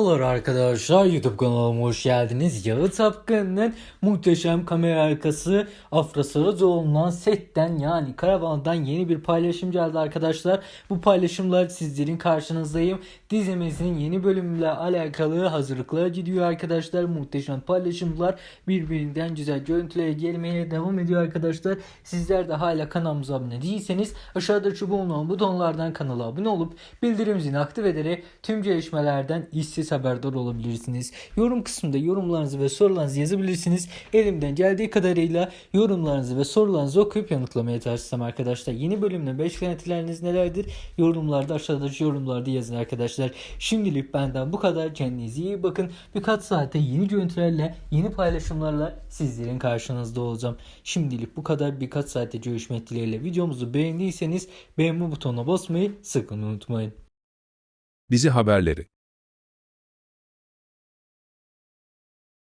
Merhabalar arkadaşlar YouTube kanalıma hoş geldiniz. Yağı Tapkın'ın muhteşem kamera arkası Afra Saracoğlu'ndan setten yani karavandan yeni bir paylaşım geldi arkadaşlar. Bu paylaşımlar sizlerin karşınızdayım. Dizimizin yeni bölümüyle alakalı hazırlıklar gidiyor arkadaşlar. Muhteşem paylaşımlar birbirinden güzel görüntülere gelmeye devam ediyor arkadaşlar. Sizler de hala kanalımıza abone değilseniz aşağıda şu bulunan butonlardan kanala abone olup bildirim zilini aktif ederek tüm gelişmelerden işsiz haberdar olabilirsiniz. Yorum kısmında yorumlarınızı ve sorularınızı yazabilirsiniz. Elimden geldiği kadarıyla yorumlarınızı ve sorularınızı okuyup yanıtlamaya çalışacağım arkadaşlar. Yeni bölümle beklentileriniz nelerdir? Yorumlarda aşağıdaki yorumlarda yazın arkadaşlar. Şimdilik benden bu kadar. Kendinize iyi bakın. Birkaç saate yeni görüntülerle, yeni paylaşımlarla sizlerin karşınızda olacağım. Şimdilik bu kadar. Birkaç saate görüşmek dileğiyle. Videomuzu beğendiyseniz beğenme butonuna basmayı sakın unutmayın. Dizi haberleri